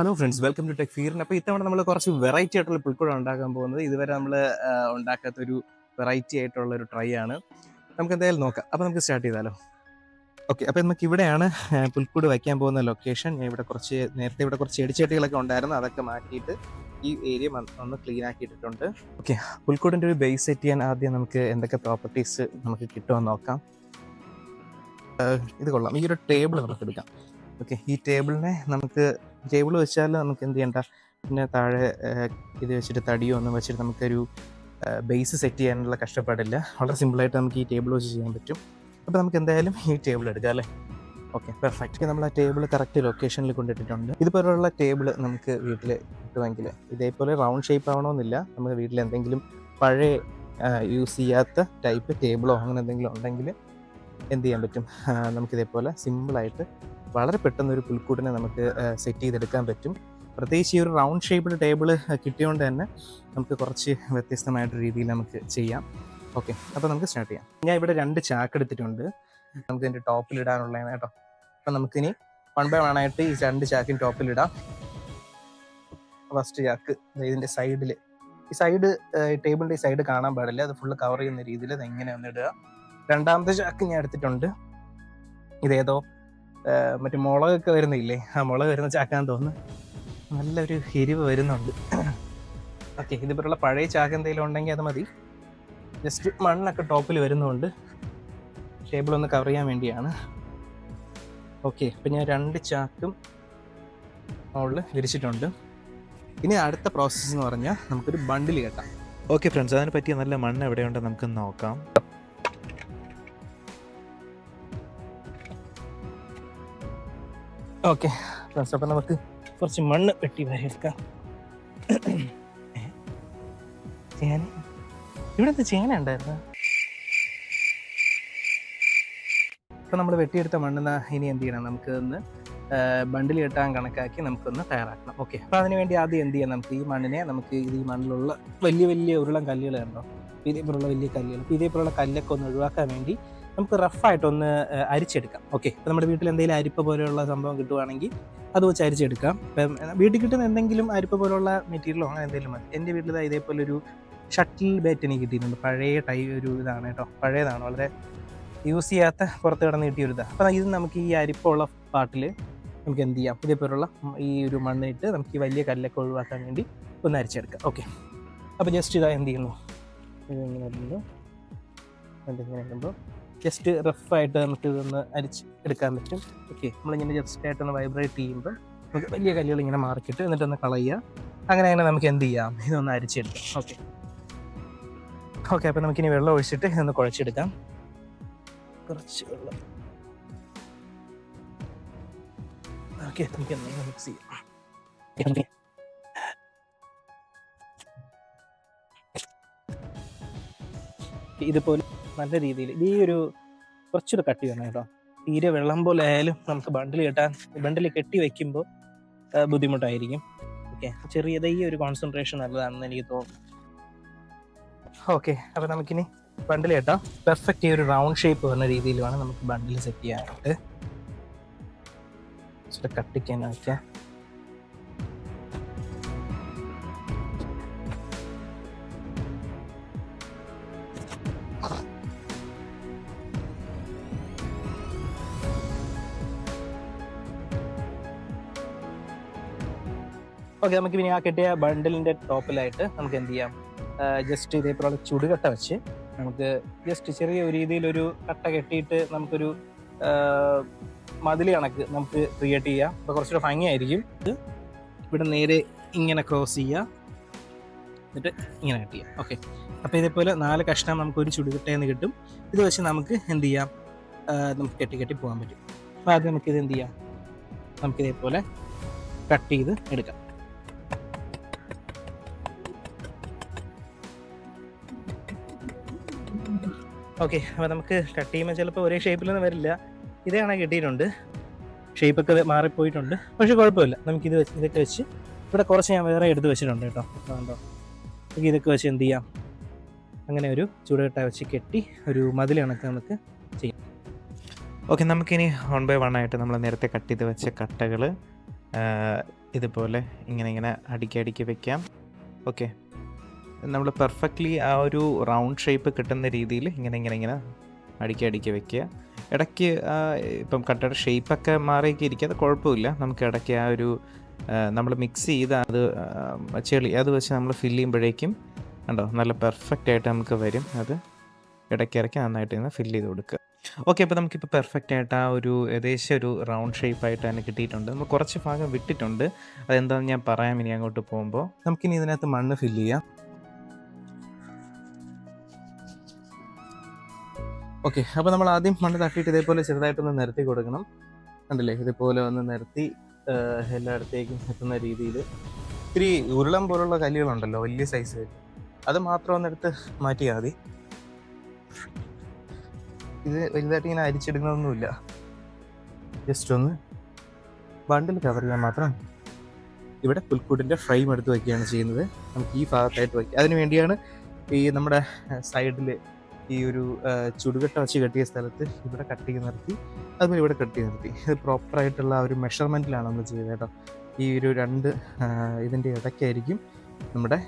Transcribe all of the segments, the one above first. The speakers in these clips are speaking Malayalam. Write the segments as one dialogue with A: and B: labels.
A: Hello friends welcome to tech ഫീറിൻ അപ്പോൾ ഇത്തവണ നമ്മൾ കുറച്ച് വെറൈറ്റി ആയിട്ടുള്ള പുൽക്കൂടം ഉണ്ടാക്കാൻ പോകുന്നത്. ഇതുവരെ നമ്മൾ ഉണ്ടാക്കാത്തൊരു വെറൈറ്റി ആയിട്ടുള്ള ഒരു ട്രൈ ആണ്. നമുക്ക് എന്തായാലും നോക്കാം. അപ്പോൾ നമുക്ക് സ്റ്റാർട്ട് ചെയ്താലോ? ഓക്കെ അപ്പോൾ നമുക്ക് ഇവിടെയാണ് പുൽക്കൂട് വയ്ക്കാൻ പോകുന്ന ലൊക്കേഷൻ ഞാൻ ഇവിടെ കുറച്ച് നേരത്തെ ഇവിടെ കുറച്ച് ചെടിച്ചട്ടികളൊക്കെ ഉണ്ടായിരുന്നു. അതൊക്കെ മാറ്റിയിട്ട് ഈ ഏരിയ ഒന്ന് ക്ലീൻ ആക്കിയിട്ടുണ്ട് ഓക്കെ പുൽക്കൂടിന്റെ ഒരു ബേസ് സെറ്റ് ചെയ്യാൻ ആദ്യം നമുക്ക് എന്തൊക്കെ പ്രോപ്പർട്ടീസ് നമുക്ക് കിട്ടുമെന്ന് നോക്കാം. ഇത് കൊള്ളാം. ഈ ഒരു ടേബിൾ നമുക്ക് എടുക്കാം. ഓക്കെ ഈ ടേബിളിനെ നമുക്ക് ടേബിൾ വെച്ചാൽ നമുക്ക് എന്ത് ചെയ്യണ്ട? പിന്നെ താഴെ ഇത് വെച്ചിട്ട് തടിയോ ഒന്നും വെച്ചിട്ട് നമുക്കൊരു ബേസ് സെറ്റ് ചെയ്യാനുള്ള കഷ്ടപ്പാടില്ല. വളരെ സിമ്പിളായിട്ട് നമുക്ക് ഈ ടേബിൾ വെച്ച് ചെയ്യാൻ പറ്റും. അപ്പോൾ നമുക്ക് എന്തായാലും ഈ ടേബിൾ എടുക്കാം അല്ലേ? ഓക്കെ പെർഫെക്റ്റ് നമ്മൾ ആ ടേബിൾ കറക്റ്റ് ലൊക്കേഷനിൽ കൊണ്ടിട്ടിട്ടുണ്ട്. ഇതുപോലുള്ള ടേബിൾ നമുക്ക് വീട്ടിൽ കിട്ടുമെങ്കിൽ ഇതേപോലെ റൗണ്ട് ഷേപ്പ് ആവണമെന്നില്ല. നമുക്ക് വീട്ടിൽ എന്തെങ്കിലും പഴയ യൂസ് ചെയ്യാത്ത ടൈപ്പ് ടേബിളോ അങ്ങനെ എന്തെങ്കിലും ഉണ്ടെങ്കിൽ എന്ത് ചെയ്യാൻ പറ്റും? നമുക്കിതേപോലെ സിമ്പിളായിട്ട് വളരെ പെട്ടെന്ന് ഒരു പുൽക്കൂട്ടിനെ നമുക്ക് സെറ്റ് ചെയ്തെടുക്കാൻ പറ്റും. പ്രത്യേകിച്ച് ഈ ഒരു റൗണ്ട് ഷേപ്പ്ഡ് ടേബിൾ കിട്ടിയതുകൊണ്ട് തന്നെ നമുക്ക് കുറച്ച് വ്യത്യസ്തമായിട്ടൊരു രീതിയിൽ നമുക്ക് ചെയ്യാം. ഓക്കെ അപ്പോൾ നമുക്ക് സ്റ്റാർട്ട് ചെയ്യാം. ഞാൻ ഇവിടെ രണ്ട് ചാക്ക് എടുത്തിട്ടുണ്ട്. നമുക്ക് ഇതിന്റെ ടോപ്പിൽ ഇടാനുള്ളതാണ് കേട്ടോ. അപ്പം നമുക്കിനി വൺ ബൈ വൺ ആയിട്ട് ഈ രണ്ട് ചാക്കിന് ടോപ്പിലിടാം ഫസ്റ്റ് ചാക്ക് ഇതിന്റെ സൈഡിൽ ഈ സൈഡ് ടേബിളിന്റെ ഈ സൈഡ് കാണാൻ പാടില്ല. അത് ഫുള്ള് കവർ ചെയ്യുന്ന രീതിയിൽ അത് എങ്ങനെ ഒന്ന് ഇടുക. രണ്ടാമത്തെ ചാക്ക് ഞാൻ എടുത്തിട്ടുണ്ട്. ഇതേതോ മറ്റേ മുളകൊക്കെ വരുന്നില്ലേ? ആ മുളക് വരുന്ന ചാക്കാൻ തോന്നുന്നു. നല്ലൊരു എരിവ് വരുന്നുണ്ട്. ഓക്കെ ഇതുപോലുള്ള പഴയ ചാക്ക് എന്തെങ്കിലും ഉണ്ടെങ്കിൽ അത് മതി. ജസ്റ്റ് മണ്ണൊക്കെ ടോപ്പിൽ വരുന്നുണ്ട്. ടേബിൾ ഒന്ന് കവർ ചെയ്യാൻ വേണ്ടിയാണ്. ഓക്കെ അപ്പം ഞാൻ രണ്ട് ചാക്കും മുകളിൽ വിരിച്ചിട്ടുണ്ട്. ഇനി അടുത്ത പ്രോസസ്സ് എന്ന് പറഞ്ഞാൽ നമുക്കൊരു ബണ്ടിൽ കെട്ടാം.
B: ഓക്കെ ഫ്രണ്ട്സ് അതിനെ പറ്റിയ നല്ല മണ്ണ് എവിടെയുണ്ടെന്ന് നമുക്ക് നോക്കാം.
A: ഓക്കെ. ഫ്രണ്ട്സ് അപ്പം നമുക്ക് കുറച്ച് മണ്ണ് വെട്ടി വാരിയെടുക്കാം. ചേന. ഇവിടെ എന്ത് ചേന ഉണ്ടായിരുന്നു? ഇപ്പം നമ്മൾ വെട്ടിയെടുത്ത മണ്ണ് ഇനി എന്ത് ചെയ്യണം? നമുക്ക് ഒന്ന് ബണ്ടിൽ കെട്ടാൻ കണക്കാക്കി നമുക്കൊന്ന് തയ്യാറാക്കണം. ഓക്കെ. അപ്പോൾ അതിന് വേണ്ടി ആദ്യം എന്ത് ചെയ്യാം നമുക്ക് ഈ മണ്ണിനെ നമുക്ക് ഈ മണ്ണിലുള്ള വലിയ വലിയ ഉരുളം കല്ലുകൾ കണ്ടോ? ഇതേപോലുള്ള വലിയ കല്ലുകൾ. ഇതേപോലുള്ള കല്ലൊക്കെ ഒന്ന് ഒഴിവാക്കാൻ വേണ്ടി നമുക്ക് റഫായിട്ടൊന്ന് അരിച്ചെടുക്കാം. ഓക്കെ. അപ്പോൾ നമ്മുടെ വീട്ടിൽ എന്തെങ്കിലും അരിപ്പ പോലെയുള്ള സംഭവം കിട്ടുവാണെങ്കിൽ അത് വെച്ച് അരിച്ചെടുക്കാം. ഇപ്പം വീട്ടിൽ കിട്ടുന്ന എന്തെങ്കിലും അരിപ്പ പോലുള്ള മെറ്റീരിയലോ അങ്ങനെ എന്തെങ്കിലും മതി. എന്റെ വീട്ടിൽ ഇതാ ഇതേപോലെ ഒരു ഷട്ടിൽ ബാറ്റ് എനിക്ക് കിട്ടിയിട്ടുണ്ട്. പഴയ ടൈ ഒരു ഇതാണ് കേട്ടോ. പഴയതാണ്. വളരെ യൂസ് ചെയ്യാത്ത പുറത്ത് കിടന്ന് കിട്ടിയ ഒരു ഇതാണ് അപ്പോൾ ഇത് നമുക്ക് ഈ അരിപ്പുള്ള പാട്ടിൽ നമുക്ക് എന്ത് ചെയ്യാം? ഇതേപോലുള്ള ഈ ഒരു മണ്ണിട്ട് നമുക്ക് ഈ വലിയ കല്ലൊക്കെ ഒഴിവാക്കാൻ വേണ്ടി ഒന്ന് അരിച്ചെടുക്കാം. ഓക്കെ. അപ്പോൾ ജസ്റ്റ് ഇതാ എന്ത് ചെയ്യുന്നു? ഇങ്ങനെ എന്നിട്ട് ഇങ്ങനെ ഇടുമ്പോൾ ജസ്റ്റ് റഫായിട്ട് നമുക്ക് ഇതൊന്ന് അരിച്ച് എടുക്കാൻ പറ്റും. ഓക്കെ നമ്മളിങ്ങനെ ജസ്റ്റ് ആയിട്ടൊന്ന് വൈബ്രേറ്റ് ചെയ്യുമ്പോൾ നമുക്ക് വലിയ കല്ലുകൾ ഇങ്ങനെ മാർക്കിട്ട് എന്നിട്ടൊന്ന് കളയുക. അങ്ങനെ അങ്ങനെ നമുക്ക് എന്ത് ചെയ്യാം? ഇതൊന്ന് അരിച്ചെടുക്കാം. ഓക്കെ ഓക്കെ അപ്പോൾ നമുക്കിനി വെള്ളം ഒഴിച്ചിട്ട് ഇതൊന്ന് കുഴച്ചെടുക്കാം. കുറച്ച് വെള്ളം. ഓക്കെ നമുക്ക് എന്തെങ്കിലും മിക്സ് ചെയ്യാം. ഇതുപോലെ നല്ല രീതിയിൽ ഈ ഒരു കുറച്ചൊരു കട്ടി വേണം കേട്ടോ. തീരെ വെള്ളം പോലെ ആയാലും നമുക്ക് ബണ്ടിൽ കെട്ടാൻ ബണ്ടിൽ കെട്ടി വെക്കുമ്പോൾ ബുദ്ധിമുട്ടായിരിക്കും. ഓക്കെ ചെറിയത് ഈ ഒരു കോൺസെൻട്രേഷൻ നല്ലതാണെന്ന് എനിക്ക് തോന്നുന്നു. ഓക്കെ അപ്പോൾ നമുക്കിനി ബണ്ടിൽ കെട്ടാം. പെർഫെക്റ്റ് ഈ ഒരു റൗണ്ട് ഷേപ്പ് വരുന്ന രീതിയിൽ വേണം നമുക്ക് ബണ്ടിൽ സെറ്റ് ചെയ്യാനായിട്ട്. ഇച്ചിരി കട്ടിക്കാൻ വയ്ക്കാം ഓക്കെ നമുക്ക് ഇനി ആ കിട്ടിയ ബണ്ടിലിന്റെ ടോപ്പിലായിട്ട് നമുക്ക് എന്ത് ചെയ്യാം? ജസ്റ്റ് ഇതേപോലെ ചുടുകട്ട വെച്ച് നമുക്ക് ജസ്റ്റ് ചെറിയ ഒരു രീതിയിലൊരു കട്ട കെട്ടിയിട്ട് നമുക്കൊരു മതിൽ കണക്ക് നമുക്ക് ക്രിയേറ്റ് ചെയ്യാം. അപ്പോൾ കുറച്ചുകൂടെ ഭംഗിയായിരിക്കും. ഇത് ഇവിടെ നേരെ ഇങ്ങനെ ക്രോസ് ചെയ്യുക എന്നിട്ട് ഇങ്ങനെ കട്ട് ചെയ്യാം. ഓക്കെ അപ്പോൾ ഇതേപോലെ നാല് കഷ്ണം നമുക്ക് ഒരു ചുടുകട്ടയെന്ന് കിട്ടും. ഇത് വെച്ച് നമുക്ക് എന്ത് ചെയ്യാം? നമുക്ക് കെട്ടി കെട്ടി പോകാൻ പറ്റും. അപ്പോൾ ആദ്യം ഇത് എന്ത് ചെയ്യാം? നമുക്കിതേപോലെ കട്ട് ചെയ്ത് എടുക്കാം. ഓക്കെ അപ്പോൾ നമുക്ക് കട്ട് ചെയ്യുമ്പോൾ ചിലപ്പോൾ ഒരേ ഷേപ്പിലൊന്നും വരില്ല. ഇതേ കണക്ക് കിട്ടിയിട്ടുണ്ട്. ഷേപ്പൊക്കെ മാറിപ്പോയിട്ടുണ്ട്. പക്ഷെ കുഴപ്പമില്ല. നമുക്ക് ഇത് വെച്ച് ഇതൊക്കെ വെച്ച് ഇവിടെ കുറച്ച് ഞാൻ വേറെ എടുത്ത് വെച്ചിട്ടുണ്ട് കേട്ടോ. കണ്ടോ? നമുക്ക് ഇതൊക്കെ വെച്ച് എന്ത് ചെയ്യാം? അങ്ങനെ ഒരു ചൂടുകട്ട വെച്ച് കെട്ടി ഒരു മതിൽ കണക്ക് നമുക്ക് ചെയ്യാം.
B: ഓക്കെ നമുക്കിനി വൺ ബൈ വൺ ആയിട്ട് നമ്മൾ നേരത്തെ കട്ട് ചെയ്ത് വെച്ച കട്ടകൾ ഇതുപോലെ ഇങ്ങനെ ഇങ്ങനെ അടുക്കി അടുക്കി വെക്കാം. ഓക്കെ നമ്മൾ പെർഫെക്റ്റ്ലി ആ ഒരു റൗണ്ട് ഷേപ്പ് കിട്ടുന്ന രീതിയിൽ ഇങ്ങനെ ഇങ്ങനെ ഇങ്ങനെ അടുക്കി അടുക്കി വെക്കുക. ഇടയ്ക്ക് ഇപ്പം കട്ടയുടെ ഷേപ്പൊക്കെ മാറിയൊക്കെ ഇരിക്കുക. അത് കുഴപ്പമില്ല. നമുക്ക് ഇടയ്ക്ക് ആ ഒരു നമ്മൾ മിക്സ് ചെയ്ത് അത് ചെളി അത് വെച്ച് നമ്മൾ ഫില്ല് ചെയ്യുമ്പോഴേക്കും ഉണ്ടോ നല്ല പെർഫെക്റ്റ് ആയിട്ട് നമുക്ക് വരും. അത് ഇടയ്ക്ക് നന്നായിട്ട് ഇങ്ങനെ ഫില്ല് ചെയ്ത് കൊടുക്കുക. ഓക്കെ അപ്പോൾ നമുക്കിപ്പോൾ പെർഫെക്റ്റ് ആയിട്ട് ആ ഒരു ഏകദേശം ഒരു റൗണ്ട് ഷേപ്പായിട്ട് തന്നെ കിട്ടിയിട്ടുണ്ട്. നമ്മൾ കുറച്ച് ഭാഗം വിട്ടിട്ടുണ്ട്. അതെന്താണെന്ന് ഞാൻ പറയാം ഇനി അങ്ങോട്ട് പോകുമ്പോൾ.
A: നമുക്കിനി ഇതിനകത്ത് മണ്ണ് ഫില്ല് ചെയ്യാം. ഓക്കെ അപ്പോൾ നമ്മൾ ആദ്യം മണ്ണ് തട്ടിയിട്ട് ഇതേപോലെ ചെറുതായിട്ടൊന്ന് നിരത്തി കൊടുക്കണം. കണ്ടില്ലേ? ഇതേപോലെ ഒന്ന് നിരത്തി എല്ലായിടത്തേക്കും എത്തുന്ന രീതിയിൽ. ഇത്തിരി ഉരുളം പോലുള്ള കല്ലുകളുണ്ടല്ലോ വലിയ സൈസ് അത് മാത്രം ഒന്നെടുത്ത് മാറ്റിയാൽ മതി. ഇത് വലുതായിട്ട് ഇങ്ങനെ അരിച്ചെടുക്കണമെന്നൊന്നുമില്ല ജസ്റ്റ് ഒന്ന് ബണ്ടിൽ കവർ ചെയ്യാൻ മാത്രം. ഇവിടെ പുൽക്കൂട്ടിന്റെ ഫ്രെയിം എടുത്ത് വയ്ക്കുകയാണ് ചെയ്യുന്നത്. നമുക്ക് ഈ ഭാഗത്തായിട്ട് വയ്ക്കുക അതിന് വേണ്ടിയാണ് ഈ നമ്മുടെ സൈഡിൽ ഈ ഒരു ചുടുകെട്ട വെച്ച് കെട്ടിയ സ്ഥലത്ത് ഇവിടെ കട്ടി നിർത്തി അതുപോലെ ഇവിടെ കട്ടി നിർത്തി. ഇത് പ്രോപ്പറായിട്ടുള്ള ഒരു മെഷർമെന്റിലാണ് നമ്മൾ ചെയ്തത് കേട്ടോ. ഈ ഒരു രണ്ട് ഇതിന്റെ ഇടയ്ക്കായിരിക്കും നമ്മുടെ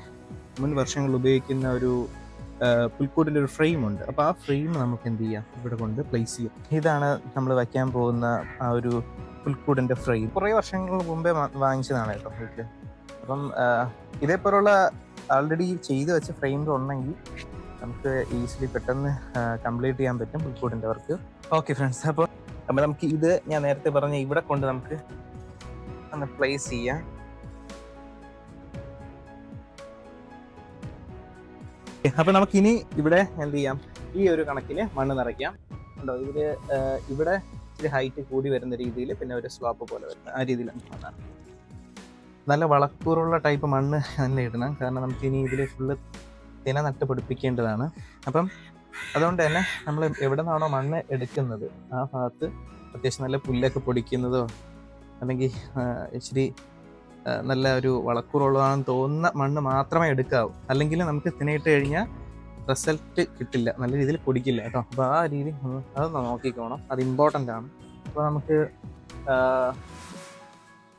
A: മുൻ വർഷങ്ങൾ ഉപയോഗിക്കുന്ന ഒരു പുൽക്കൂട്ടിന്റെ ഒരു ഫ്രെയിം ഉണ്ട്. അപ്പോൾ ആ ഫ്രെയിം നമുക്ക് എന്ത് ചെയ്യാം? ഇവിടെ കൊണ്ട് പ്ലേസ് ചെയ്യാം. ഇതാണ് നമ്മൾ വയ്ക്കാൻ പോകുന്ന ആ ഒരു പുൽക്കൂടിന്റെ ഫ്രെയിം കുറേ വർഷങ്ങൾ മുമ്പേ വാങ്ങിച്ചതാണ് കേട്ടോ വീട്ടിൽ അപ്പം ഇതേപോലുള്ള ആൾറെഡി ചെയ്ത് വെച്ച ഫ്രെയിമിൽ ഉണ്ടെങ്കിൽ നമുക്ക് ഈസിലി പെട്ടെന്ന് കംപ്ലീറ്റ് ചെയ്യാൻ പറ്റും പുൽക്കൂടിന്റെ വർക്ക്. ഓക്കെ ഫ്രണ്ട്സ് അപ്പോൾ അപ്പോൾ നമുക്ക് ഇത് ഞാൻ നേരത്തെ പറഞ്ഞ ഇവിടെ കൊണ്ട് നമുക്ക് ഒന്ന് പ്ലേസ് ചെയ്യാം. അപ്പോൾ നമുക്കിനി ഇവിടെ എന്ത് ചെയ്യാം? ഈ ഒരു കണക്കിന് മണ്ണ് നിറയ്ക്കാം. ഉണ്ടോ ഇതിൽ ഇവിടെ ഇച്ചിരി ഹൈറ്റ് കൂടി വരുന്ന രീതിയിൽ പിന്നെ ഒരു സ്വാപ്പ് പോലെ വരുന്ന ആ രീതിയിൽ നമുക്ക് നല്ല വളക്കൂറുള്ള ടൈപ്പ് മണ്ണ് തന്നെ ഇടണം. കാരണം നമുക്ക് ഇനി ഇതിൽ ഫുള്ള് തിന നട്ട് പിടിപ്പിക്കേണ്ടതാണ് അപ്പം അതുകൊണ്ട് തന്നെ നമ്മൾ എവിടെ നിന്നാണോ മണ്ണ് എടുക്കുന്നത് ആ ഭാഗത്ത് അത്യാവശ്യം നല്ല പുല്ലൊക്കെ പൊടിക്കുന്നതോ അല്ലെങ്കിൽ ഇച്ചിരി നല്ല ഒരു വളക്കൂറുള്ളതാണെന്ന് തോന്നുന്ന മണ്ണ് മാത്രമേ എടുക്കാവൂ. അല്ലെങ്കിൽ നമുക്ക് തിനയിട്ട് കഴിഞ്ഞാൽ റിസൾട്ട് കിട്ടില്ല. നല്ല രീതിയിൽ പൊടിക്കില്ല കേട്ടോ. അപ്പോൾ ആ രീതി അത് നോക്കിക്കോണം. അത് ഇമ്പോർട്ടന്റ് ആണ്. അപ്പോൾ നമുക്ക്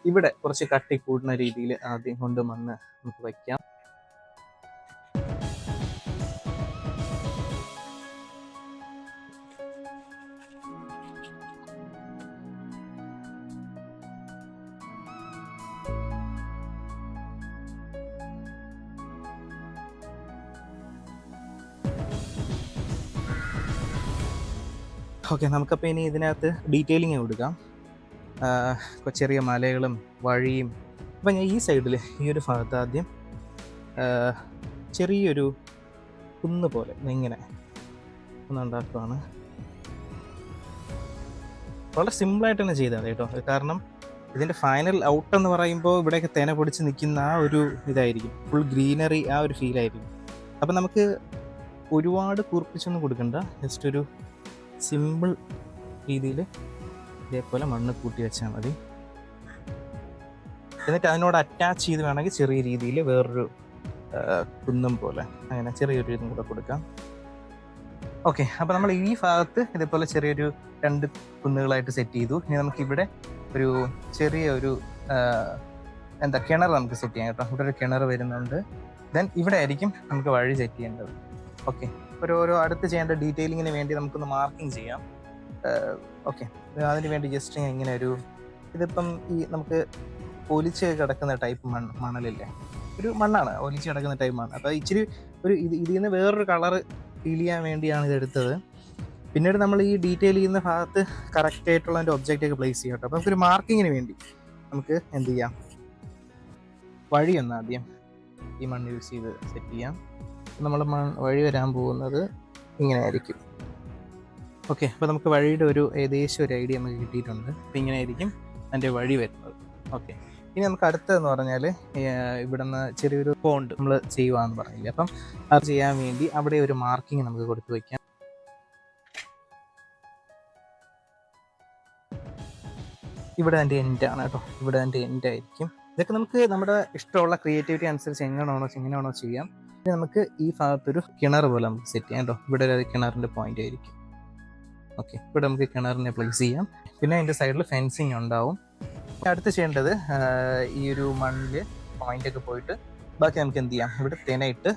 A: ഇവിടെ കുറച്ച് കട്ടി കൂടുന്ന രീതിയിൽ ആദ്യം കൊണ്ട് മണ്ണ് നമുക്ക് വയ്ക്കാം ഓക്കെ നമുക്കപ്പോൾ ഇനി ഇതിനകത്ത് ഡീറ്റെയിലിങ് കൊടുക്കാം. ചെറിയ മലകളും വഴിയും. അപ്പം ഞാൻ ഈ സൈഡിൽ ഈ ഒരു ഭാഗത്ത് ആദ്യം ചെറിയൊരു കുന്ന് പോലെ ഇങ്ങനെ ഒന്നുണ്ടാക്കുവാണ് വളരെ സിമ്പിളായിട്ട് തന്നെ ചെയ്താൽ കേട്ടോ. കാരണം ഇതിന്റെ ഫൈനൽ ഔട്ട് എന്ന് പറയുമ്പോൾ ഇവിടെയൊക്കെ തേന പൊടിച്ച് നിൽക്കുന്ന ആ ഒരു ഇതായിരിക്കും. ഫുൾ ഗ്രീനറി ആ ഒരു ഫീലായിരിക്കും അപ്പം നമുക്ക് ഒരുപാട് കൂർപ്പിച്ചൊന്നും കൊടുക്കണ്ട. ജസ്റ്റ് ഒരു സിമ്പിൾ രീതിയിൽ ഇതേപോലെ മണ്ണ് കൂട്ടി വെച്ചാൽ മതി. എന്നിട്ട് അതിനോട് അറ്റാച്ച് ചെയ്ത് വേണമെങ്കിൽ ചെറിയ രീതിയിൽ വേറൊരു കുന്നും പോലെ അങ്ങനെ ചെറിയൊരു ഇതും കൂടെ കൊടുക്കാം. ഓക്കെ അപ്പോൾ നമ്മൾ ഈ ഭാഗത്ത് ഇതേപോലെ ചെറിയൊരു രണ്ട് കുന്നുകളായിട്ട് സെറ്റ് ചെയ്തു. ഇനി നമുക്ക് ഇവിടെ ഒരു ചെറിയ ഒരു എന്താ കിണർ നമുക്ക് സെറ്റ് ചെയ്യാം കേട്ടോ. ഇവിടെ ഒരു കിണർ വരുന്നുണ്ട്. ദെൻ ഇവിടെ ആയിരിക്കും നമുക്ക് വഴി സെറ്റ് ചെയ്യേണ്ടത്. ഓക്കെ ഒരു ഓരോ അടുത്ത് ചെയ്യേണ്ട ഡീറ്റെയിലിങ്ങിന് വേണ്ടി നമുക്കൊന്ന് മാർക്കിംഗ് ചെയ്യാം. ഓക്കെ. അതിന് വേണ്ടി ജസ്റ്റ് ഇങ്ങനെ ഒരു ഇതിപ്പം ഈ നമുക്ക് ഒലിച്ച് കിടക്കുന്ന ടൈപ്പ് മണ്ണ് മണലില്ലേ? ഒരു മണ്ണാണ്. ഒലിച്ച് കിടക്കുന്ന ടൈപ്പ് മണ്ണ്. അപ്പോൾ ഇച്ചിരി ഒരു ഇത് ഇതിൽ നിന്ന് വേറൊരു കളർ ഫീൽ ചെയ്യാൻ വേണ്ടിയാണ് ഇതെടുത്തത് പിന്നീട് നമ്മൾ ഈ ഡീറ്റെയിൽ ചെയ്യുന്ന ഭാഗത്ത് കറക്റ്റ് ആയിട്ടുള്ള എന്റെ ഒബ്ജക്റ്റ് ഒക്കെ പ്ലേസ് ചെയ്യാം കേട്ടോ. അപ്പോൾ നമുക്കൊരു മാർക്കിങ്ങിന് വേണ്ടി നമുക്ക് എന്ത് ചെയ്യാം? വഴി ഒന്ന് ആദ്യം ഈ മണ്ണ് യൂസ് ചെയ്ത് സെറ്റ് ചെയ്യാം. നമ്മൾ വഴി വരാൻ പോകുന്നത് ഇങ്ങനെ ആയിരിക്കും ഓക്കെ അപ്പോൾ നമുക്ക് വഴിയുടെ ഒരു ഏകദേശം ഒരു ഐഡിയ നമുക്ക് കിട്ടിയിട്ടുണ്ട്. അപ്പോൾ ഇങ്ങനെ ആയിരിക്കും അതിന്റെ വഴി വരുന്നത്. ഓക്കെ ഇനി നമുക്ക് അടുത്തതെന്ന് പറഞ്ഞാൽ ഇവിടെ നിന്ന് ചെറിയൊരു പോണ്ട് നമ്മൾ ചെയ്യുവാന്ന് പറഞ്ഞില്ലേ അപ്പം അത് ചെയ്യാൻ വേണ്ടി അവിടെ ഒരു മാർക്കിംഗ് നമുക്ക് കൊടുത്തു വയ്ക്കാം ഇവിടെ എന്റെ എൻഡ് ആണ് കേട്ടോ. ഇവിടെ എന്റെ എൻഡ് ആയിരിക്കും. ഇതൊക്കെ നമുക്ക് നമ്മുടെ ഇഷ്ടമുള്ള ക്രിയേറ്റിവിറ്റി അനുസരിച്ച് എങ്ങനെയാണോ എങ്ങനെയാണോ ചെയ്യാം. നമുക്ക് ഈ ഭാഗത്തൊരു കിണർ പോലെ നമുക്ക് സെറ്റ് ചെയ്യാം കേട്ടോ. ഇവിടെ ഒരു കിണറിന്റെ പോയിന്റ് ആയിരിക്കും. ഓക്കെ ഇവിടെ നമുക്ക് കിണറിനെ പ്ലേസ് ചെയ്യാം. പിന്നെ അതിന്റെ സൈഡിൽ ഫെൻസിങ് ഉണ്ടാവും. അടുത്ത് ചെയ്യേണ്ടത് ഈ ഒരു മണ്ണിൽ ഒക്കെ പോയിട്ട് ബാക്കി നമുക്ക് എന്ത് ചെയ്യാം? ഇവിടെ തേനയിട്ട്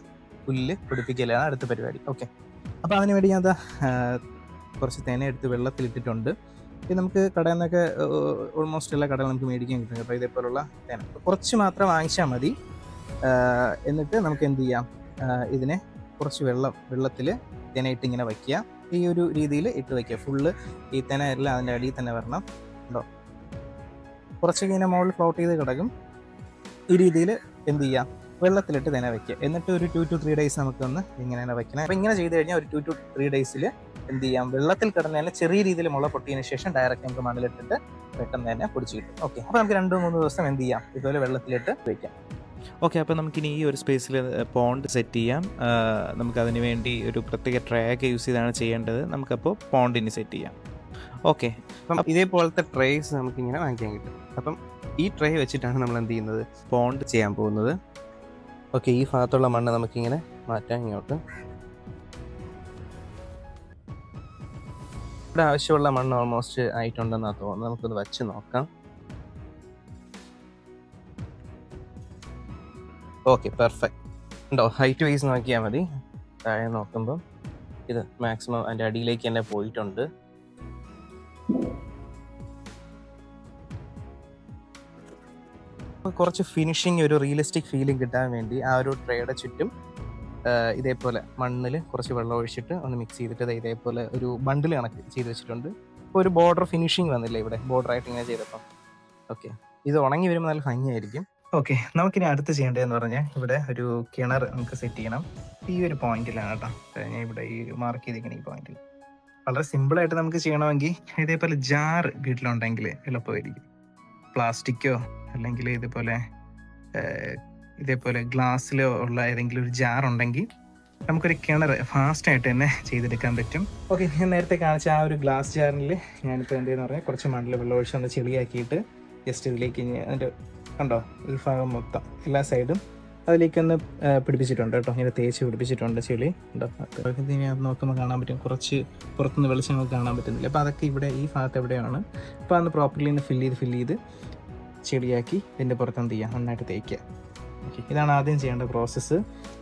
A: പുല്ല് പിടിപ്പിക്കലാണ് അടുത്ത പരിപാടി. ഓക്കെ അപ്പോൾ അതിന് വേണ്ടി ഞാൻ കുറച്ച് തേന എടുത്ത് വെള്ളത്തിൽ ഇട്ടിട്ടുണ്ട്. ഇത് നമുക്ക് കടയിൽ നിന്നൊക്കെ ഓൾമോസ്റ്റ് എല്ലാ കടകളും നമുക്ക് മേടിക്കാൻ കിട്ടും അപ്പോൾ ഇതേപോലുള്ള തേന. കുറച്ച് മാത്രം വാങ്ങിച്ചാൽ മതി. എന്നിട്ട് നമുക്ക് എന്ത് ചെയ്യാം? ഇതിനെ കുറച്ച് വെള്ളം വെള്ളത്തിൽ തേനയിട്ട് ഇങ്ങനെ വയ്ക്കുക. ഈ ഒരു രീതിയിൽ ഇട്ട് വയ്ക്കുക. ഫുള്ള് ഈ തേന എല്ലാം അതിന്റെ അടിയിൽ തന്നെ വരണം. ഉണ്ടോ കുറച്ച് ഇങ്ങനെ മുകളിൽ ഫ്ലോട്ട് ചെയ്ത് കിടക്കും. ഈ രീതിയിൽ എന്ത് ചെയ്യാം? വെള്ളത്തിലിട്ട് തന്നെ വയ്ക്കുക. എന്നിട്ട് ഒരു ടു ടു ത്രീ ഡേയ്സ് നമുക്കൊന്ന് ഇങ്ങനെ തന്നെ വയ്ക്കണം. അപ്പം ഇങ്ങനെ ചെയ്ത് കഴിഞ്ഞാൽ ഒരു ടു ടു ത്രീ ഡേയ്സിൽ എന്ത് ചെയ്യാം? വെള്ളത്തിൽ കിടന്ന് തന്നെ ചെറിയ രീതിയിൽ മുള പൊട്ടിയതിന് ശേഷം ഡയറക്റ്റ് നമുക്ക് മണ്ണിലിട്ടിട്ട് പെട്ടെന്ന് തന്നെ പൊടിച്ച് കിട്ടും. ഓക്കെ അപ്പോൾ നമുക്ക് രണ്ട് മൂന്ന് ദിവസം എന്ത് ചെയ്യാം? ഇതുപോലെ വെള്ളത്തിലിട്ട് വെക്കാം
B: ഓക്കെ അപ്പോൾ നമുക്കിനി ഈ ഒരു സ്പേസിൽ പോണ്ട് സെറ്റ് ചെയ്യാം. നമുക്ക് നമുക്കതിന് വേണ്ടി ഒരു പ്രത്യേക ട്രേ ഒക്കെ യൂസ് ചെയ്താണ് ചെയ്യേണ്ടത്. നമുക്കപ്പോൾ പോണ്ടിന് സെറ്റ് ചെയ്യാം. ഓക്കെ
A: അപ്പം ഇതേപോലത്തെ ട്രേസ് നമുക്കിങ്ങനെ വാങ്ങിക്കാൻ കിട്ടും. അപ്പം ഈ ട്രേ വെച്ചിട്ടാണ് നമ്മൾ എന്ത് ചെയ്യുന്നത്?
B: പോണ്ട്
A: ചെയ്യാൻ പോകുന്നത്. ഓക്കെ ഈ ഭാഗത്തുള്ള മണ്ണ് നമുക്കിങ്ങനെ മാറ്റാം ഇങ്ങോട്ട്. ഇവിടെ ആവശ്യമുള്ള മണ്ണ് ഓൾമോസ്റ്റ് ആയിട്ടുണ്ടെന്നാണ് തോന്നുന്നത്. നമുക്കൊന്ന് വച്ച് നോക്കാം. ഓക്കെ പെർഫെക്റ്റ് ഉണ്ടോ? ഹൈറ്റ് വൈസ് നോക്കിയാൽ മതി. താഴെ നോക്കുമ്പോൾ ഇത് മാക്സിമം അതിന്റെ അടിയിലേക്ക് തന്നെ പോയിട്ടുണ്ട്. കുറച്ച് ഫിനിഷിങ് ഒരു റിയലിസ്റ്റിക് ഫീലിംഗ് കിട്ടാൻ വേണ്ടി ആ ഒരു ട്രേയുടെ ചുറ്റും ഇതേപോലെ മണ്ണിൽ കുറച്ച് വെള്ളം ഒഴിച്ചിട്ട് ഒന്ന് മിക്സ് ചെയ്തിട്ട് ഇതേപോലെ ഒരു ബണ്ടിൽ കണക്ക് ചെയ്ത് വെച്ചിട്ടുണ്ട്. അപ്പോൾ ഒരു ബോർഡർ ഫിനിഷിങ് വന്നില്ല ഇവിടെ? ബോർഡർ ആയിട്ട് ഇങ്ങനെ ചെയ്തപ്പോൾ ഓക്കെ ഇത് ഉണങ്ങി വരുമ്പോൾ നല്ല ഭംഗിയായിരിക്കും. ഓക്കെ നമുക്കിനി അടുത്ത് ചെയ്യേണ്ടതെന്ന് പറഞ്ഞാൽ ഇവിടെ ഒരു കിണർ നമുക്ക് സെറ്റ് ചെയ്യണം. ഈ ഒരു പോയിന്റിലാണ് കേട്ടോ. ഞാൻ ഇവിടെ ഈ മാർക്ക് ചെയ്തിരിക്കുന്ന ഈ പോയിന്റിൽ വളരെ സിമ്പിളായിട്ട് നമുക്ക് ചെയ്യണമെങ്കിൽ ഇതേപോലെ ജാർ വീട്ടിലുണ്ടെങ്കിൽ എളുപ്പമായിരിക്കും. പ്ലാസ്റ്റിക്കോ അല്ലെങ്കിൽ ഇതുപോലെ ഇതേപോലെ ഗ്ലാസ്സിലോ ഉള്ള ഏതെങ്കിലും ഒരു ജാർ ഉണ്ടെങ്കിൽ നമുക്കൊരു കിണർ ഫാസ്റ്റ് ആയിട്ട് തന്നെ ചെയ്തെടുക്കാൻ പറ്റും. ഓക്കെ ഞാൻ നേരത്തെ കാണിച്ച ആ ഒരു ഗ്ലാസ് ജാറിൽ ഞാനിപ്പോൾ എന്തെന്ന് പറഞ്ഞാൽ കുറച്ച് മണ്ണിൽ വെള്ളം ഒഴിച്ച് ഒന്ന് ചെളിയാക്കിയിട്ട് ജസ്റ്റ് ഇതിലേക്ക് അതിന്റെ കണ്ടോ? ഈ ഭാഗം മൊത്തം എല്ലാ സൈഡും അതിലേക്കൊന്ന് പിടിപ്പിച്ചിട്ടുണ്ട് കേട്ടോ. ഇങ്ങനെ തേച്ച് പിടിപ്പിച്ചിട്ടുണ്ട് ചെളി. ഉണ്ടോ അത് നോക്കുമ്പോൾ കാണാൻ പറ്റും. കുറച്ച് പുറത്തുനിന്ന് വെളിച്ചം നമുക്ക് കാണാൻ പറ്റുന്നില്ല. അപ്പോൾ അതൊക്കെ ഇവിടെ ഈ ഭാഗത്ത് എവിടെയാണ്? അപ്പോൾ അന്ന് പ്രോപ്പർലി ഒന്ന് ഫില്ല് ചെയ്ത് ഫില്ല് ചെയ്ത് ചെടിയാക്കി ഇതിന്റെ പുറത്ത് എന്ത് ചെയ്യുക നന്നായിട്ട് തേക്കുക. ഓക്കെ. ഇതാണ് ആദ്യം ചെയ്യേണ്ട പ്രോസസ്സ്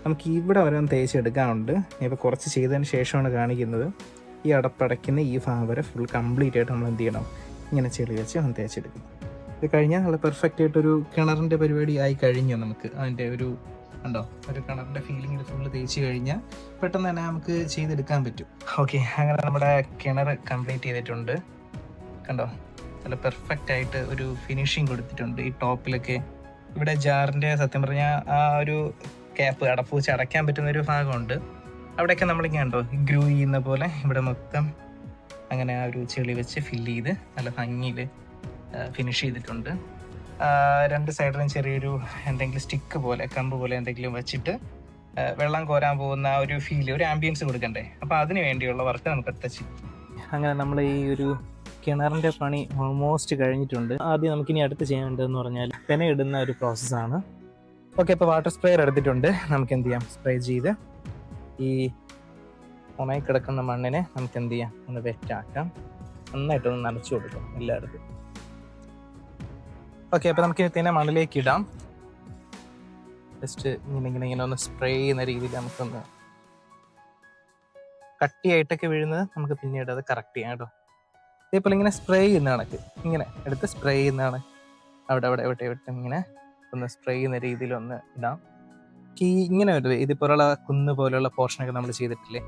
A: നമുക്ക് ഇവിടെ വരെ ഒന്ന് തേച്ചെടുക്കാനുണ്ട് ഇപ്പോൾ കുറച്ച് ചെയ്തതിന് ശേഷമാണ് കാണിക്കുന്നത്. ഈ അടപ്പടയ്ക്കുന്ന ഈ ഭാഗം വരെ ഫുൾ കംപ്ലീറ്റ് ആയിട്ട് നമ്മൾ എന്ത് ചെയ്യണം? ഇങ്ങനെ ചെളി വെച്ച് ഒന്ന് തേച്ചെടുക്കണം ഇത് കഴിഞ്ഞാൽ നല്ല പെർഫെക്റ്റ് ആയിട്ടൊരു കിണറിന്റെ പരിപാടി ആയി കഴിഞ്ഞു നമുക്ക്. അതിന്റെ ഒരു ഉണ്ടോ ഒരു കിണറിന്റെ ഫീലിംഗ് ഫുള്ള് തേച്ച് കഴിഞ്ഞാൽ പെട്ടെന്ന് തന്നെ നമുക്ക് ചെയ്തെടുക്കാൻ പറ്റും. ഓക്കെ അങ്ങനെ നമ്മുടെ കിണർ കംപ്ലീറ്റ് ചെയ്തിട്ടുണ്ട്. കണ്ടോ? നല്ല പെർഫെക്റ്റ് ആയിട്ട് ഒരു ഫിനിഷിങ് കൊടുത്തിട്ടുണ്ട് ഈ ടോപ്പിലൊക്കെ ഇവിടെ ജാറിന്റെ സത്യം പറഞ്ഞാൽ ആ ഒരു ക്യാപ്പ് അടപ്പ് വെച്ച് അടയ്ക്കാൻ പറ്റുന്ന ഒരു ഭാഗമുണ്ട്. അവിടെയൊക്കെ നമ്മളിങ്ങനെ ഉണ്ടോ ഗ്രൂ ചെയ്യുന്ന പോലെ ഇവിടെ മൊത്തം അങ്ങനെ ആ ഒരു ചെളി വെച്ച് ഫില്ല് ചെയ്ത് നല്ല ഭംഗിയിൽ ഫിനിഷ് ചെയ്തിട്ടുണ്ട്. രണ്ട് സൈഡിലും ചെറിയൊരു എന്തെങ്കിലും സ്റ്റിക്ക് പോലെ കമ്പ് പോലെ എന്തെങ്കിലും വെച്ചിട്ട് വെള്ളം കോരാൻ പോകുന്ന ഒരു ഫീൽ ഒരു ആംബിയൻസ് കൊടുക്കണ്ടേ? അപ്പോൾ അതിന് വേണ്ടിയുള്ള വർക്ക് നമുക്ക് അടുത്ത അങ്ങനെ നമ്മൾ ഈ ഒരു കിണറിന്റെ പണി ഓൾമോസ്റ്റ് കഴിഞ്ഞിട്ടുണ്ട്. ആദ്യം നമുക്കിനി അടുത്ത് ചെയ്യേണ്ടതെന്ന് പറഞ്ഞാൽ പെനയിടുന്ന ഒരു പ്രോസസ്സാണ് ഓക്കെ ഇപ്പോൾ വാട്ടർ സ്പ്രേയർ എടുത്തിട്ടുണ്ട്. നമുക്ക് എന്ത് ചെയ്യാം? സ്പ്രേ ചെയ്ത് ഈ ഉണങ്ങി കിടക്കുന്ന മണ്ണിനെ നമുക്ക് എന്ത് ചെയ്യാം? ഒന്ന് വെറ്റാക്കാം നന്നായിട്ടൊന്ന് നനച്ചു കൊടുക്കാം എല്ലായിടത്തും. ഓക്കെ അപ്പോൾ നമുക്ക് ഇതിനെ മണ്ണിലേക്ക് ഇടാം. ജസ്റ്റ് ഇങ്ങനെ ഇങ്ങനെ ഇങ്ങനെ ഒന്ന് സ്പ്രേ ചെയ്യുന്ന രീതിയിൽ നമുക്കൊന്ന് കട്ടിയായിട്ടൊക്കെ വീഴുന്നത് നമുക്ക് പിന്നീട് അത് കറക്റ്റ് ചെയ്യാം കേട്ടോ. ഇതേപോലെ ഇങ്ങനെ സ്പ്രേ ചെയ്യുന്ന കണക്ക്. ഇങ്ങനെ എടുത്ത് സ്പ്രേ ചെയ്യുന്നതാണ് അവിടെ അവിടെ എവിടെ എവിടെ ഇങ്ങനെ ഒന്ന് സ്പ്രേ ചെയ്യുന്ന രീതിയിൽ ഒന്ന് ഇടാം. ഈ ഇങ്ങനെ ഒരു ഇതുപോലുള്ള കുന്ന് പോലെയുള്ള പോർഷനൊക്കെ നമ്മൾ ചെയ്തിട്ടില്ലേ?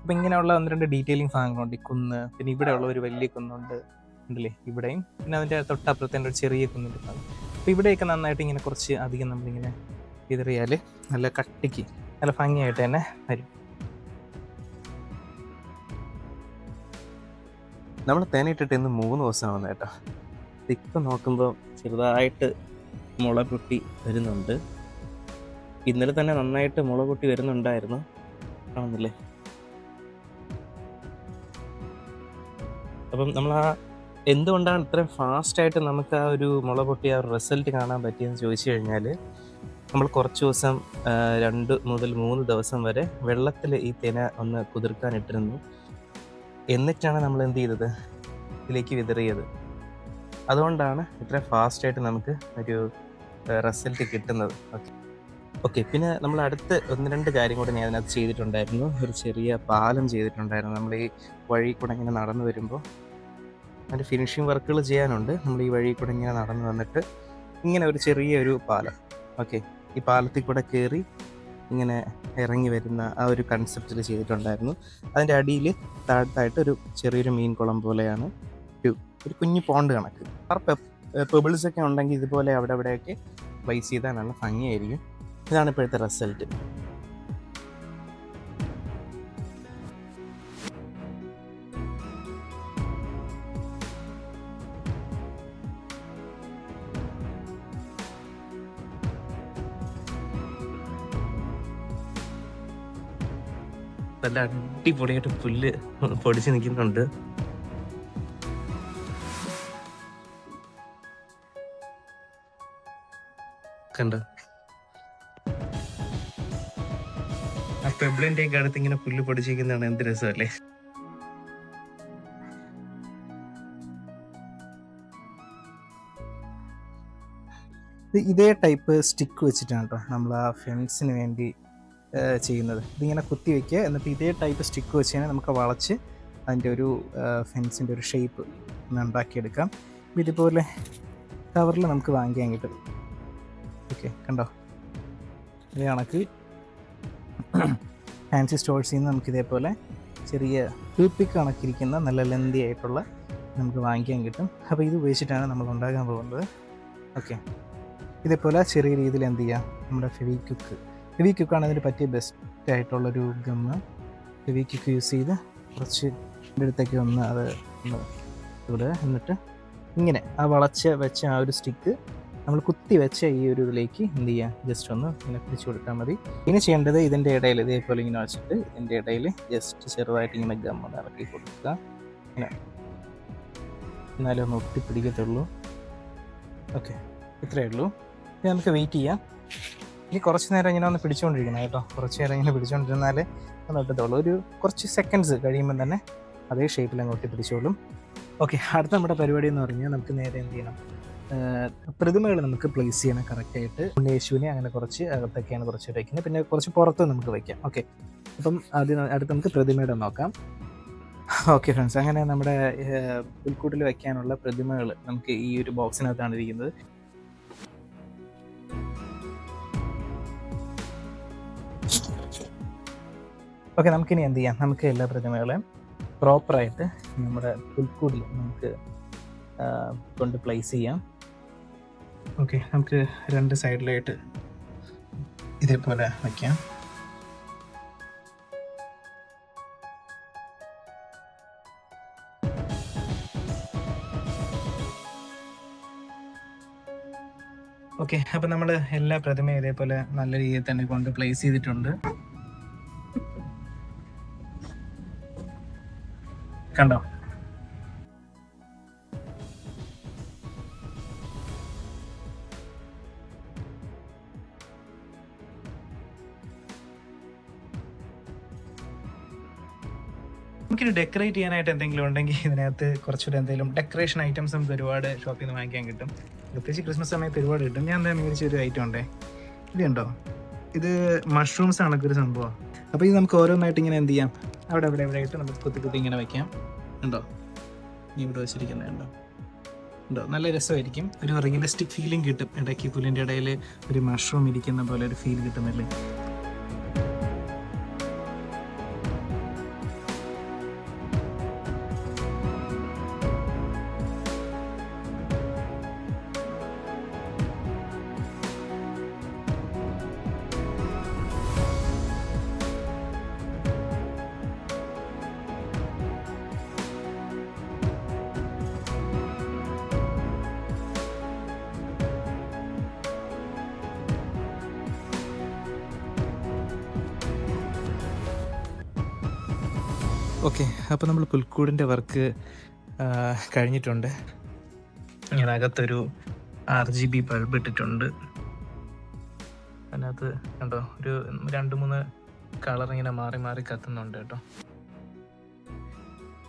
A: അപ്പം ഇങ്ങനെയുള്ള ഒന്ന് രണ്ട് ഡീറ്റെയിലിംഗ് ഭാഗങ്ങളുണ്ട്. ഈ കുന്ന് പിന്നെ ഇവിടെയുള്ള ഒരു വലിയ കുന്നുണ്ട്. ഉണ്ടല്ലേ? ഇവിടെയും. പിന്നെ അതിന്റെ തൊട്ടപ്പുറത്തെ ഒരു ചെറിയ ഭാഗം അപ്പോൾ ഇവിടെയൊക്കെ നന്നായിട്ട് ഇങ്ങനെ കുറച്ച് അധികം നമ്മളിങ്ങനെ ഇതറിയാൽ നല്ല കട്ടിക്ക് നല്ല ഭംഗിയായിട്ട് തന്നെ വരും. നമ്മൾ തേനയിട്ടിട്ട് ഇന്ന് മൂന്ന് ദിവസമാണ് കേട്ടോ. ഇപ്പം നോക്കുമ്പോൾ ചെറുതായിട്ട് മുള പൊട്ടി വരുന്നുണ്ട്. ഇന്നലെ തന്നെ നന്നായിട്ട് മുള പൊട്ടി വരുന്നുണ്ടായിരുന്നു. കാണുന്നില്ലേ അപ്പം നമ്മൾ ആ എന്തുകൊണ്ടാണ് ഇത്രയും ഫാസ്റ്റായിട്ട് നമുക്ക് ആ ഒരു മുള പൊട്ടിയ ആ റിസൾട്ട് കാണാൻ പറ്റിയെന്ന് ചോദിച്ചു കഴിഞ്ഞാൽ നമ്മൾ കുറച്ച് ദിവസം രണ്ട് മുതൽ മൂന്ന് ദിവസം വരെ വെള്ളത്തിൽ ഈ തേന ഒന്ന് കുതിർക്കാൻ ഇട്ടിരുന്നു. എന്നിട്ടാണ് നമ്മൾ എന്ത് ചെയ്തത്? ഇതിലേക്ക് വിതറിയത്. അതുകൊണ്ടാണ് ഇത്ര ഫാസ്റ്റായിട്ട് നമുക്ക് ഒരു റിസൾട്ട് കിട്ടുന്നത്. ഓക്കെ. ഓക്കെ പിന്നെ നമ്മൾ അടുത്ത് ഒന്ന് രണ്ട് കാര്യം കൂടെ ഞാൻ അതിനകത്ത് ചെയ്തിട്ടുണ്ടായിരുന്നു. ഒരു ചെറിയ പാലം ചെയ്തിട്ടുണ്ടായിരുന്നു. നമ്മൾ ഈ വഴി കൂടെ ഇങ്ങനെ നടന്നു വരുമ്പോൾ അതിന്റെ ഫിനിഷിംഗ് വർക്കുകൾ ചെയ്യാനുണ്ട്. നമ്മൾ ഈ വഴി കൂടെ ഇങ്ങനെ നടന്നു വന്നിട്ട് ഇങ്ങനെ ഒരു ചെറിയൊരു പാലം. ഓക്കെ ഈ പാലത്തിൽ കൂടെ കയറി ഇങ്ങനെ ഇറങ്ങി വരുന്ന ആ ഒരു കൺസെപ്റ്റിൽ ചെയ്തിട്ടുണ്ടായിരുന്നു. അതിന്റെ അടിയിൽ താഴത്തായിട്ട് ഒരു ചെറിയൊരു മീൻ കുളം പോലെയാണ് ഒരു ഒരു കുഞ്ഞു പോണ്ട് കണക്ക്. ആ പെബിൾസ് ഒക്കെ ഉണ്ടെങ്കിൽ ഇതുപോലെ അവിടെ അവിടെയൊക്കെ പ്ലേസ് ചെയ്താൽ നല്ല ഭംഗിയായിരിക്കും. ഇതാണ് ഇപ്പോഴത്തെ റിസൾട്ട് നല്ല അടിപൊളിയായിട്ട് പുല്ല് പൊടിച്ച് നിൽക്കുന്നുണ്ട്. കണ്ടോ? ആ പെബിളിന്റെ ഒക്കെ അടുത്ത് ഇങ്ങനെ പുല്ല് പൊടിച്ചിരിക്കുന്നതാണ് എന്ത് രസമല്ലേ? ഇതേ ടൈപ്പ് സ്റ്റിക്ക് വെച്ചിട്ടാണ് കേട്ടോ നമ്മൾ ആ ഫെൻസിന് വേണ്ടി ചെയ്യുന്നത്. ഇതിങ്ങനെ കുത്തി വയ്ക്കുക എന്നിട്ട് ഇതേ ടൈപ്പ് സ്റ്റിക്ക് വെച്ച് കഴിഞ്ഞാൽ നമുക്ക് വളച്ച് അതിന്റെ ഒരു ഫെൻസിന്റെ ഒരു ഷേപ്പ് ഉണ്ടാക്കിയെടുക്കാം. ഇതുപോലെ കവറിൽ നമുക്ക് വാങ്ങിക്കാൻ കിട്ടും. ഓക്കെ കണ്ടോ? ഇത് കണക്ക്. ഫാൻസി സ്റ്റോഴ്സിൽ നിന്ന് നമുക്ക് ഇതേപോലെ ചെറിയ ടൂത്ത്പിക്ക് കണക്കിരിക്കുന്ന നല്ല ലെന്തി ആയിട്ടുള്ള നമുക്ക് വാങ്ങിക്കാൻ കിട്ടും. അപ്പോൾ ഇത് ഉപയോഗിച്ചിട്ടാണ് നമ്മൾ ഉണ്ടാക്കാൻ പോകുന്നത്. ഓക്കെ. ഇതേപോലെ ചെറിയ രീതിയിൽ എന്ത് ചെയ്യുക? നമ്മുടെ ഫെവി ഫെവി ക്യുക്കാണ് ഇതിന് പറ്റിയ ബെസ്റ്റ് ആയിട്ടുള്ളൊരു ഗമ്മ് ഹെവി ക്യുക്ക് യൂസ് ചെയ്ത് കുറച്ച് അടുത്തേക്ക് ഒന്ന് അത് ഇവിടെ എന്നിട്ട് ഇങ്ങനെ ആ വളച്ച് വെച്ച ആ ഒരു സ്റ്റിക്ക് നമ്മൾ കുത്തി വെച്ച ഈ ഒരു ഇതിലേക്ക് എന്ത് ചെയ്യുക ജസ്റ്റ് ഒന്ന് ഇങ്ങനെ പിടിച്ചു കൊടുത്താൽ മതി. ഇനി ചെയ്യേണ്ടത് ഇതിന്റെ ഇടയിൽ ഇതേപോലെ ഇങ്ങനെ വെച്ചിട്ട് ഇതിന്റെ ഇടയിൽ ജസ്റ്റ് ചെറുതായിട്ട് ഇങ്ങനെ ഗമ്മ ഇറക്കി കൊടുക്കുക. ഇങ്ങനെ. എന്നാലും ഒന്ന് ഒട്ടിപ്പിടിക്കത്തുള്ളൂ. ഓക്കെ ഇത്രയേ ഉള്ളൂ. നമുക്ക് വെയിറ്റ് ചെയ്യാം. ഇനി കുറച്ച് നേരം ഇങ്ങനെ ഒന്ന് പിടിച്ചുകൊണ്ടിരിക്കണം കേട്ടോ. കുറച്ച് നേരം ഇങ്ങനെ പിടിച്ചുകൊണ്ടിരുന്നാലേ ഒന്ന് ഒട്ടത്തുള്ളൂ ഒരു കുറച്ച് സെക്കൻഡ്സ് കഴിയുമ്പോൾ തന്നെ അതേ ഷേപ്പിൽ അങ്ങോട്ട് ഒട്ടിപ്പിടിച്ചോളും ഓക്കെ അടുത്ത നമ്മുടെ പരിപാടി എന്ന് പറഞ്ഞാൽ നമുക്ക് നേരെ എന്ത് ചെയ്യണം? പ്രതിമകൾ നമുക്ക് പ്ലേസ് ചെയ്യണം കറക്റ്റായിട്ട് ഉണ്ണേശുവിനെ അങ്ങനെ കുറച്ച് അകത്തൊക്കെയാണ് കുറച്ച് വയ്ക്കുന്നത്. പിന്നെ കുറച്ച് പുറത്ത് നമുക്ക് വയ്ക്കാം. ഓക്കെ അപ്പം ആദ്യം അടുത്ത് നമുക്ക് പ്രതിമയുടെ നോക്കാം. ഓക്കെ ഫ്രണ്ട്സ് അങ്ങനെ നമ്മുടെ പുൽക്കൂട്ടിൽ വയ്ക്കാനുള്ള പ്രതിമകൾ നമുക്ക് ഈ ഒരു ബോക്സിനകത്താണ് ഇരിക്കുന്നത്. ഓക്കെ നമുക്കിനി എന്ത് ചെയ്യാം? നമുക്ക് എല്ലാ പ്രതിമകളെയും പ്രോപ്പറായിട്ട് നമ്മുടെ പുൽക്കൂടിൽ നമുക്ക് കൊണ്ട് പ്ലേസ് ചെയ്യാം. ഓക്കെ നമുക്ക് രണ്ട് സൈഡിലായിട്ട് ഇതേപോലെ വയ്ക്കാം ഓക്കെ അപ്പം നമ്മൾ എല്ലാ പ്രതിമയും ഇതേപോലെ നല്ല രീതിയിൽ തന്നെ കൊണ്ട് പ്ലേസ് ചെയ്തിട്ടുണ്ട്. കണ്ടോ? നമുക്കിത് ഡെക്കറേറ്റ് ചെയ്യാനായിട്ട് എന്തെങ്കിലും ഉണ്ടെങ്കിൽ ഇതിനകത്ത് കുറച്ചുകൂടെ എന്തെങ്കിലും ഡെക്കറേഷൻ ഐറ്റംസ് ഒരുപാട് ഷോപ്പിൽ നിന്ന് വാങ്ങിക്കാൻ കിട്ടും. പ്രത്യേകിച്ച് ക്രിസ്മസ് സമയത്ത് ഒരുപാട് കിട്ടും. ഞാൻ എന്താ മേടിച്ച ഒരു ഐറ്റം ഉണ്ടേ? ഇത് കണ്ടോ ഇത് മഷ്റൂംസ് ആണ് ഒരു സംഭവം. അപ്പോൾ ഇത് നമുക്ക് ഓരോന്നായിട്ട് ഇങ്ങനെ എന്ത് ചെയ്യാം? അവിടെ അവിടെ ഇവിടെ ആയിട്ട് നമുക്ക് കുത്തി കുത്തി ഇങ്ങനെ വെക്കാം. ഉണ്ടോ നീ ഇവിടെ വെച്ചിരിക്കുന്നത് ഉണ്ടോ ഉണ്ടോ നല്ല രസമായിരിക്കും. ഒരു റിയലിസ്റ്റിക് ഫീലിംഗ് കിട്ടും. ഇടയ്ക്ക് പുല്ലിന്റെ ഇടയിൽ ഒരു മഷ്റൂം ഇരിക്കുന്ന പോലെ ഒരു ഫീൽ കിട്ടുന്നില്ലേ? ഓക്കെ അപ്പോൾ നമ്മൾ പുൽക്കൂടിന്റെ വർക്ക് കഴിഞ്ഞിട്ടുണ്ട്. ഇതിനകത്തൊരു ആർ ജി ബി ബൾബ് ഇട്ടിട്ടുണ്ട്. അതിനകത്ത് കണ്ടോ ഒരു രണ്ട് മൂന്ന് കളർ ഇങ്ങനെ മാറി മാറി കത്തുന്നുണ്ട് കേട്ടോ.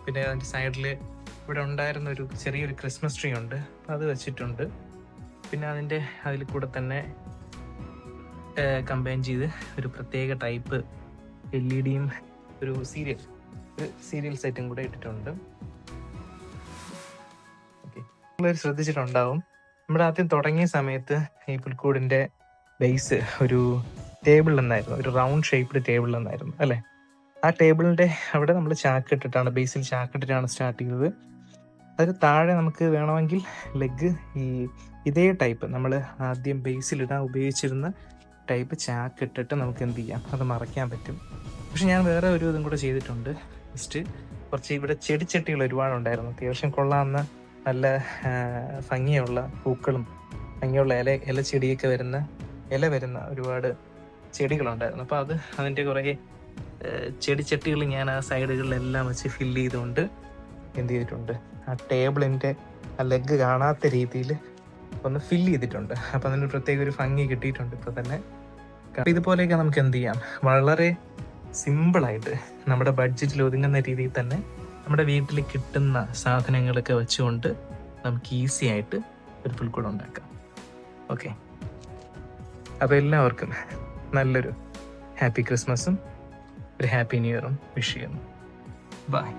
A: പിന്നെ അതിന്റെ സൈഡിൽ ഇവിടെ ഉണ്ടായിരുന്ന ഒരു ചെറിയൊരു ക്രിസ്മസ് ട്രീ ഉണ്ട്. അത് വെച്ചിട്ടുണ്ട്. പിന്നെ അതിന്റെ അതിൽ കൂടെ തന്നെ കമ്പൈൻ ചെയ്ത് ഒരു പ്രത്യേക ടൈപ്പ് എൽ ഇ ഡിയും ഒരു സീരിയൽ സീരിയൽ സെറ്റും കൂടെ ഇട്ടിട്ടുണ്ട്. ശ്രദ്ധിച്ചിട്ടുണ്ടാവും. നമ്മുടെ ആദ്യം തുടങ്ങിയ സമയത്ത് ഈ പുൽക്കൂടിന്റെ ബേസ് ഒരു ടേബിൾ എന്നായിരുന്നു. ഒരു റൗണ്ട് ഷേപ്ഡ് ടേബിൾ എന്നായിരുന്നു അല്ലേ? ആ ടേബിളിന്റെ അവിടെ നമ്മൾ ചാക്ക് ഇട്ടിട്ടാണ് ബേസിൽ ചാക്ക് ഇട്ടിട്ടാണ് സ്റ്റാർട്ട് ചെയ്തത്. അതിന് താഴെ നമുക്ക് വേണമെങ്കിൽ ലെഗ് ഈ ഇതേ ടൈപ്പ് നമ്മൾ ആദ്യം ബേസിലിടാൻ ഉപയോഗിച്ചിരുന്ന ടൈപ്പ് ചാക്ക് ഇട്ടിട്ട് നമുക്ക് എന്ത് ചെയ്യാം? അത് മറയ്ക്കാൻ പറ്റും. പക്ഷെ ഞാൻ വേറെ ഒരു ഇതും കൂടെ ചെയ്തിട്ടുണ്ട്. ജസ്റ്റ് കുറച്ച് ഇവിടെ ചെടിച്ചട്ടികൾ ഒരുപാടുണ്ടായിരുന്നു. അത്യാവശ്യം കൊള്ളാവുന്ന നല്ല ഭംഗിയുള്ള പൂക്കളും ഭംഗിയുള്ള ഇല ഇല ചെടിയൊക്കെ വരുന്ന ഇല വരുന്ന ഒരുപാട് ചെടികളുണ്ടായിരുന്നു. അപ്പോൾ അത് അതിന്റെ കുറേ ചെടിച്ചട്ടികൾ ഞാൻ ആ സൈഡുകളിലെല്ലാം വെച്ച് ഫില്ല് ചെയ്തുകൊണ്ട് എന്ത് ചെയ്തിട്ടുണ്ട്? ആ ടേബിളിന്റെ ആ ലെഗ് കാണാത്ത രീതിയിൽ ഒന്ന് ഫില്ല് ചെയ്തിട്ടുണ്ട്. അപ്പം അതിന് പ്രത്യേക ഒരു ഭംഗി കിട്ടിയിട്ടുണ്ട്. ഇപ്പോൾ തന്നെ. ഇതുപോലെയൊക്കെ നമുക്ക് എന്ത് ചെയ്യാം? വളരെ സിമ്പിളായിട്ട് നമ്മുടെ ബഡ്ജറ്റിൽ ഒതുങ്ങുന്ന രീതിയിൽ തന്നെ നമ്മുടെ വീട്ടിൽ കിട്ടുന്ന സാധനങ്ങളൊക്കെ വെച്ചുകൊണ്ട് നമുക്ക് ഈസി ആയിട്ട് ഒരു പുൽക്കൂടം ഉണ്ടാക്കാം. ഓക്കെ? അപ്പോൾ എല്ലാവർക്കും നല്ലൊരു ഹാപ്പി ക്രിസ്മസും ഒരു ഹാപ്പി ന്യൂ ഇയറും വിഷ് ചെയ്യുന്നു. ബൈ.